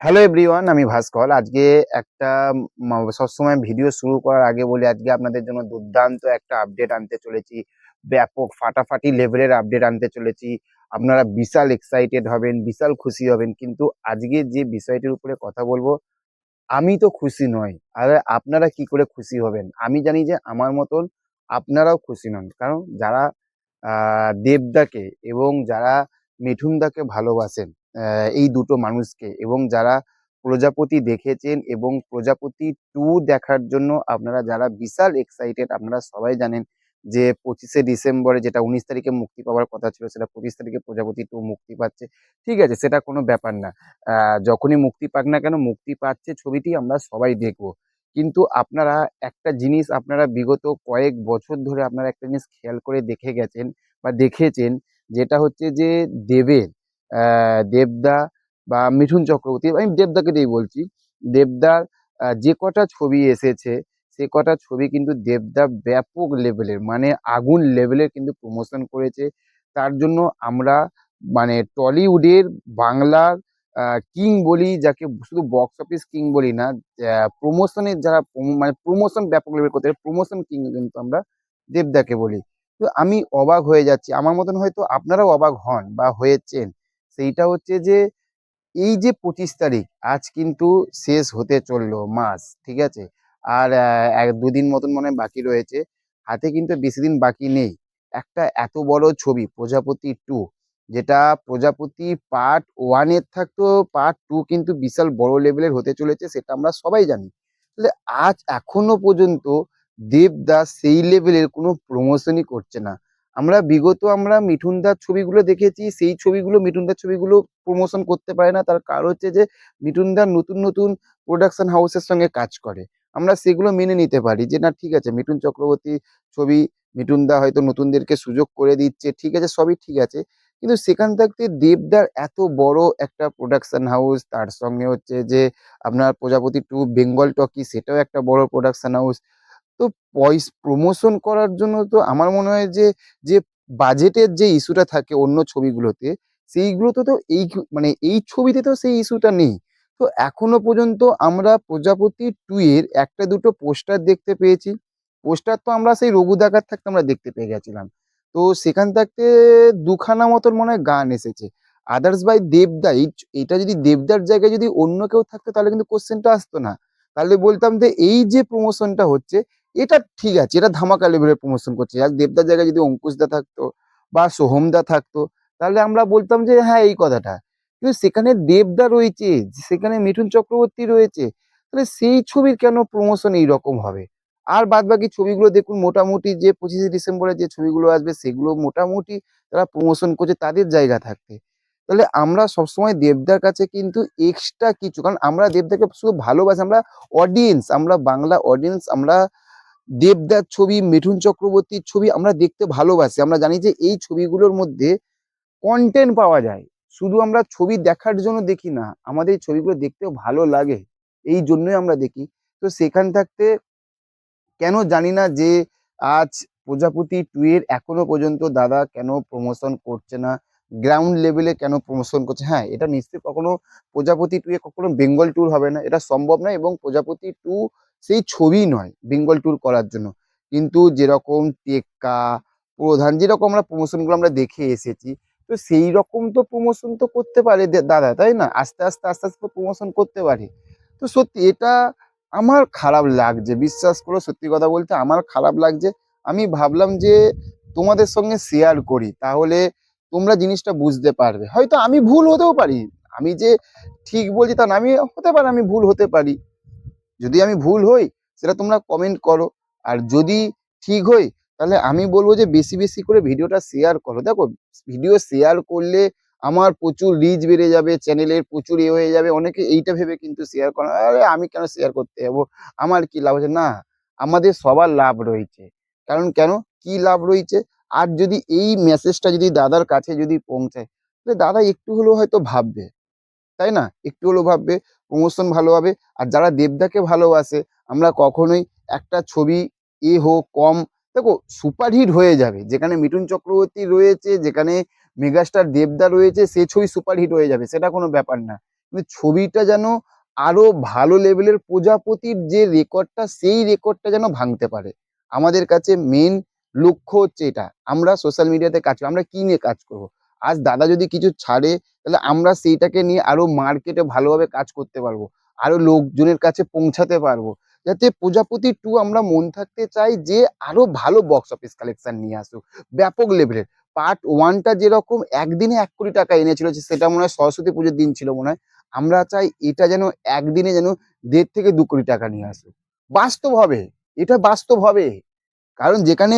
Hello everyone আমি ভাস্কর। আজকে একটা সবসময় ভিডিও শুরু করার আগে বলি, আজকে আপনাদের জন্য দুর্দান্ত একটা আপডেট আনতে চলেছি। ব্যাপক ফাটাফাটি লেভেলের আপডেট আনতে চলেছি। আপনারা বিশাল এক্সাইটেড হবেন, বিশাল খুশি হবেন। কিন্তু আজকে যে বিষয়টির উপরে কথা বলব, আমি তো খুশি নই। আর, আপনারা কি করে খুশি হবেন? আমি জানি যে আমার মতন আপনারাও খুশি নন। কারণ যারা দেবদাকে এবং যারা মিঠুনদাকে ভালোবাসেন এই দুটো মানুষকে এবং যারা প্রজাপতি দেখেছেন এবং প্রজাপতি টু দেখার জন্য আপনারা যারা বিশাল এক্সাইটেড আপনারা সবাই জানেন যে পঁচিশে ডিসেম্বরে যেটা উনিশ তারিখে মুক্তি পাওয়ার কথা ছিল সেটা পঁচিশ তারিখে প্রজাপতি টু মুক্তি পাচ্ছে। ঠিক আছে, সেটা কোনো ব্যাপার না। যখনই মুক্তি পাক না কেন মুক্তি পাচ্ছে ছবিটি আমরা সবাই দেখব। কিন্তু আপনারা একটা জিনিস আপনারা বিগত কয়েক বছর ধরে আপনারা একটা জিনিস খেয়াল করে দেখে গেছেন বা দেখেছেন যেটা হচ্ছে যে দেবের দেবদা বা মিঠুন চক্রবর্তী, আমি দেবদাকে দিয়েই বলছি। দেবদার যে কটা ছবি এসেছে, সে কটা ছবি কিন্তু দেবদা ব্যাপক লেভেলের মানে আগুন লেভেলের কিন্তু প্রমোশন করেছে। তার জন্য আমরা মানে টলিউডের বাংলার কিং বলি, যাকে শুধু বক্স অফিস কিং বলি না প্রমোশনের যারা মানে প্রমোশন ব্যাপক লেভেল করতে প্রমোশন কিং কিন্তু আমরা দেবদাকে বলি। তো আমি অবাক হয়ে যাচ্ছি। আমার মতন হয়তো আপনারাও অবাক হন বা হয়েছেন। সেইটা হচ্ছে যে, এই যে পঁচিশ তারিখ, আজ কিন্তু শেষ হতে চলল মাস, ঠিক আছে? আর এক দুদিন মতন মনে বাকি রয়েছে। হাতে কিন্তু বেশি দিন বাকি নেই। একটা এত বড় ছবি, প্রজাপতি টু, যেটা প্রজাপতি পার্ট ওয়ানের থাকতো পার্ট টু কিন্তু বিশাল বড় লেভেলের হতে চলেছে, সেটা আমরা সবাই জানি। তাহলে আজ এখনও পর্যন্ত দেবদাস সেই লেভেলের কোনো প্রমোশনই করছে না। আমরা বিগত আমরা মিঠুনদার ছবিগুলো দেখেছি, সেই ছবিগুলো মিঠুনদার ছবিগুলো প্রমোশন করতে পারে না। তার কারণ হচ্ছে যে মিঠুনদার নতুন নতুন প্রোডাকশন হাউসের সঙ্গে কাজ করে। আমরা সেগুলো মেনে নিতে পারি যে, না, ঠিক আছে, মিঠুন চক্রবর্তী ছবি মিঠুনদা হয়তো নতুনদেরকে সুযোগ করে দিচ্ছে, ঠিক আছে, সবই ঠিক আছে। কিন্তু সেখান থাকতে দেবদার এত বড় একটা প্রোডাকশন হাউস তার সঙ্গে হচ্ছে যে, আপনার প্রজাপতি টু, বেঙ্গল টকি, সেটাও একটা বড় প্রোডাকশন হাউস তো পয়স প্রমোশন করার জন্য তো আমার মনে হয় যে যে বাজেটের যে ইস্যুটা থাকে অন্য ছবিগুলোতে সেইগুলোতে তো এই মানে এই ছবিতে তো সেই ইস্যুটা নেই। তো এখনও পর্যন্ত আমরা প্রজাপতি টু এর একটা দুটো পোস্টার দেখতে পেয়েছি। পোস্টার তো আমরা সেই রঘু দেখার থাকতে আমরা দেখতে পেয়ে গেছিলাম। তো সেখান থাকতে দুখানা মতন মনে হয় গান এসেছে। আদার্স বাই দেবদা এই চ- এটা যদি দেবদার জায়গায় যদি অন্য কেউ থাকতো তাহলে কিন্তু কোশ্চেনটা আসতো না। তাহলে বলতাম যে এই যে প্রমোশনটা হচ্ছে এটা ঠিক আছে, এটা ধামাকা লেভেলের প্রমোশন করছে। আর দেবদার জায়গায় যদি অঙ্কুশদা থাকতো বা সোহমদা থাকতো, তাহলে আমরা বলতাম যে হ্যাঁ এই কথাটা। কিন্তু সেখানে দেবদা রয়েছে, সেখানে মিঠুন চক্রবর্তী রয়েছে, তাহলে সেই ছবির কেন প্রমোশন এইরকম হবে? আর বাদ বাকি ছবিগুলো দেখুন, মোটামুটি যে পঁচিশে ডিসেম্বরে যে ছবিগুলো আসবে, সেগুলো মোটামুটি তারা প্রমোশন করছে, তাদের জায়গা থাকতে। তাহলে আমরা সবসময় দেবদার কাছে কিন্তু এক্সট্রা কিছু, কারণ আমরা দেবদাকে শুধু ভালোবাসি, আমরা অডিয়েন্স আমরা বাংলা অডিয়েন্স আমরা দেবদার ছবি, মিঠুন চক্রবর্তীর ছবি আমরা দেখতে ভালোবাসি। আমরা জানি যে এই ছবিগুলোর মধ্যে কন্টেন্ট পাওয়া যায়। শুধু আমরা ছবি দেখার জন্য দেখি না, আমাদের এই ছবিগুলো দেখতেও ভালো লাগে। এই জন্যই আমরা দেখি। তো সেখান থাকতে কেন জানি না যে আজ প্রজাপতি টু এর এখনও পর্যন্ত দাদা কেন প্রমোশন করছে না? গ্রাউন্ড লেভেলে কেন প্রমোশন করছে? হ্যাঁ এটা নিশ্চয়ই কখনো প্রজাপতি টু এ কখনো বেঙ্গল ট্যুর হবে না, এটা সম্ভব নয় এবং প্রজাপতি টু সেই ছবি নয় বেঙ্গল ট্যুর করার জন্য। কিন্তু যেরকম টেক্কা, প্রধান যেরকম আমরা প্রমোশনগুলো আমরা দেখে এসেছি, তো সেই রকম তো প্রমোশন তো করতে পারে দাদা, তাই না? আস্তে আস্তে আস্তে আস্তে প্রমোশন করতে পারে। তো সত্যি এটা আমার খারাপ লাগছে, বিশ্বাস করো সত্যি কথা বলতে আমার খারাপ লাগছে। আমি ভাবলাম যে তোমাদের সঙ্গে শেয়ার করি, তাহলে তোমরা জিনিসটা বুঝতে পারবে। হয়তো আমি ভুল হতেও পারি। আমি যে ঠিক বলছি তা না, আমি হতে পারে, আমি ভুল হতে পারি। যদি আমি ভুল হই, সেটা তোমরা কমেন্ট করো। আর যদি ঠিক হই, তাহলে আমি বলব যে বেশি বেশি করে ভিডিওটা শেয়ার করো। দেখো, ভিডিও শেয়ার করলে আমার প্রচুর রিচ বেড়ে যাবে চ্যানেলের প্রচুর এ হয়ে যাবে। অনেকে এইটা ভেবে কিন্তু শেয়ার করে আরে, আমি কেন শেয়ার করতে যাব? আমার কি লাভ আছে না, আমাদের সবার লাভ রয়েছে। কারণ কেন? কি লাভ রয়েছে? আর যদি এই মেসেজটা যদি দাদার কাছে যদি পৌঁছায়, তাহলে দাদা একটু হলেও হয়তো ভাববে। তাই না? একটু হলেও ভাববে, প্রমোশন ভালো হবে। আর যারা দেবদাকে ভালোবাসে, আমরা কখনোই একটা ছবি এ হোক, কম, দেখো সুপারহিট হয়ে যাবে। যেখানে মিঠুন চক্রবর্তী রয়েছে, যেখানে মেগাস্টার দেবদা রয়েছে, সে ছবি সুপারহিট হয়ে যাবে। সেটা কোনো ব্যাপার না। কিন্তু ছবিটা যেন আরও ভালো লেভেলের প্রজাপতির যে রেকর্ডটা সেই রেকর্ডটা যেন ভাঙতে পারে। আমাদের কাছে মেন লক্ষ্য হচ্ছে এটা। আমরা সোশ্যাল মিডিয়াতে কাজ আমরা কি নিয়ে কাজ করব? আজ দাদা যদি কিছু ছাড়ে, তাহলে আমরা সেইটাকে নিয়ে আরও মার্কেটে ভালোভাবে কাজ করতে পারব। আরও লোকজনের কাছে পৌঁছাতে পারব। যাতে প্রজাপতি টু আমরা মন থাকতে চাই যে আরও ভালো বক্স অফিস কালেকশন নিয়ে আসুক। ব্যাপক লেভেলের পার্ট ওয়ানটা যেরকম একদিনে এক কোটি টাকা এনেছিল সেটা মনে হয় সরস্বতী পুজোর দিন ছিল মনে হয়। আমরা চাই এটা যেন একদিনে যেন দেড় থেকে দু কোটি টাকা নিয়ে আসুক। বাস্তব হবে। এটা বাস্তব হবে। কারণ যেখানে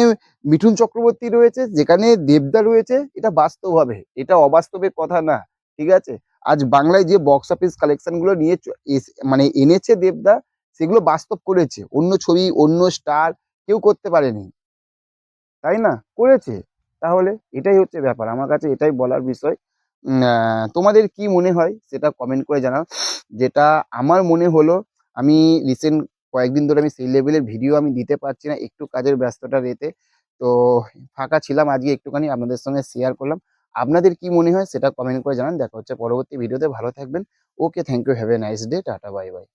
মিঠুন চক্রবর্তী রয়েছে, যেখানে দেবদা রয়েছে, এটা বাস্তব হবে এটা অবাস্তবের কথা না, ঠিক আছে? আজ বাংলায় যে বক্স অফিস কালেকশনগুলো নিয়ে মানে এনেছে দেবদা, সেগুলো বাস্তব করেছে। অন্য ছবি, অন্য স্টার কেউ করতে পারেনি। তাই না? করেছে। তাহলে এটাই হচ্ছে ব্যাপার। আমার কাছে এটাই বলার বিষয়। তোমাদের কি মনে হয়? সেটা কমেন্ট করে জানাও। যেটা আমার মনে হলো, আমি রিসেন্ট কয়েকদিন ধরে আমি সেই লেভেলের ভিডিও আমি দিতে পারছি না, একটু কাজের ব্যস্ততা রেতে। তো ফাঁকা ছিলাম, আজকে একটুখানি আপনাদের সঙ্গে শেয়ার করলাম। আপনাদের কি মনে হয় সেটা কমেন্ট করে জানান। দেখা হচ্ছে পরবর্তী ভিডিওতে ভালো থাকবেন। Okay thank you have a nice day tata bye bye